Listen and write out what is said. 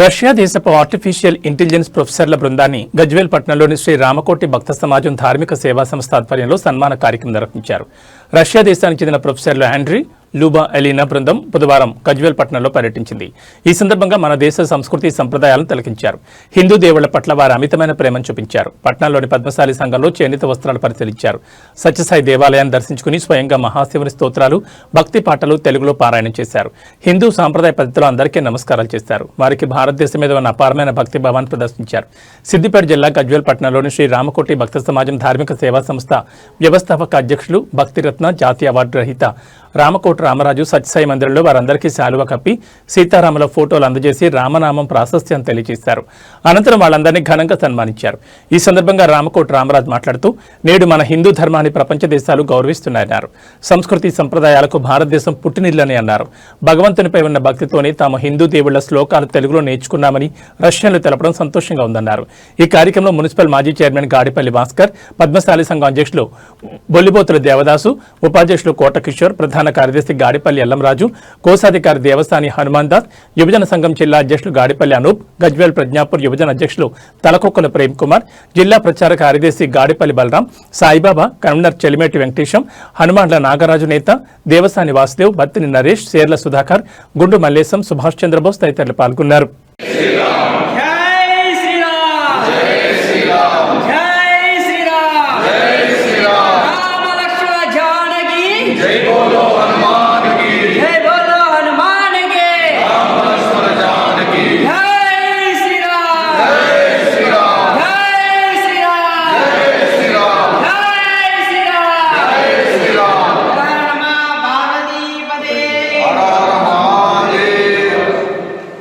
Russia దేశపు artificial intelligence ప్రొఫెసర్ల బృందాన్ని గజ్వేల్ పట్టణంలోని శ్రీ రామకోటి భక్త సమాజం ధార్మిక సేవా సంస్థ ఆధ్వర్యంలో సన్మాన కార్యక్రమం నిర్వహించారు. రష్యా దేశానికి చెందిన ప్రొఫెసర్లు ఆండ్రీ లూబా ఎలీనా బృందం బుధవారం గజ్వేల్ పట్టణంలో పర్యటించింది. ఈ సందర్భంగా మన దేశ సంస్కృతి సంప్రదాయాలను తిలకించారు. హిందూ దేవుళ్ళ పట్ల వారు అమితమైన ప్రేమను చూపించారు. పట్టణంలోని పద్మశాలి సంఘంలో చేనేత వస్త్రాలు పరిశీలించారు. సత్యసాయి దేవాలయాన్ని దర్శించుకుని స్వయంగా మహాశివుని స్తోత్రాలు భక్తి పాటలు తెలుగులో పారాయణం చేశారు. హిందూ సాంప్రదాయ పద్ధతిలో అందరికీ నమస్కారాలు చేశారు. వారికి భారతదేశం మీద ఉన్న అపారమైన భక్తి భావాన్ని ప్రదర్శించారు. సిద్దిపేట జిల్లా గజ్వేల్ పట్టణంలోని శ్రీ రామకోటి భక్త సమాజం ధార్మిక సేవా సంస్థ వ్యవస్థాపక అధ్యక్షులు భక్తిరత్న జాతీయ అవార్డు రహిత రామకోట రామరాజు సత్యసాయి మందిరంలో వారందరికీ శాలువ కప్పి సీతారాముల ఫోటోలు అందజేసి రామనామం ప్రాశస్త్యం తెలియజేశారు. అనంతరం వాళ్ళందరినీ ఘనంగా సన్మానించారు. ఈ సందర్భంగా రామకోట రామరాజు మాట్లాడుతూ నేడు మన హిందూ ధర్మాన్ని ప్రపంచ దేశాలు గౌరవిస్తున్నాయన్నారు. సంస్కృతి సంప్రదాయాలకు భారతదేశం పుట్టినిల్లని అన్నారు. భగవంతునిపై ఉన్న భక్తితోనే తాము హిందూ దేవుళ్ళ శ్లోకాలు తెలుగులో నేర్చుకున్నామని రష్యన్లు తెలపడం సంతోషంగా ఉందన్నారు. ఈ కార్యక్రమంలో మున్సిపల్ మాజీ చైర్మన్ గాడిపల్లి భాస్కర్ పద్మశాలి సంఘం అధ్యక్షులు బొల్లిబోతుల దేవదాసు ఉపాధ్యక్షులు కోటకిషోర్ ప్రధాన కార్యదర్శి గాడిపల్లి ఎల్లంరాజు కోశాధికారి దేవస్థాని హనుమాన్ దాస్ యువజన సంఘం జిల్లా అధ్యక్షులు గాడిపల్లి అనూప్ గజ్వేల్ ప్రజ్ఞాపూర్ యువజన అధ్యక్షులు తలకొక్కల ప్రేమ్ కుమార్ జిల్లా ప్రచార కార్యదర్శి గాడిపల్లి బలరాం సాయిబాబా కన్వీనర్ చెలిమేటి వెంకటేశం హనుమాన్ల నాగరాజు నేత దేవస్థాని వాసుదేవ్ బత్తిని నరేష్ సేర్ల సుధాకర్ గుండు మల్లేశం సుభాష్ చంద్రబోస్ తదితరులు పాల్గొన్నారు.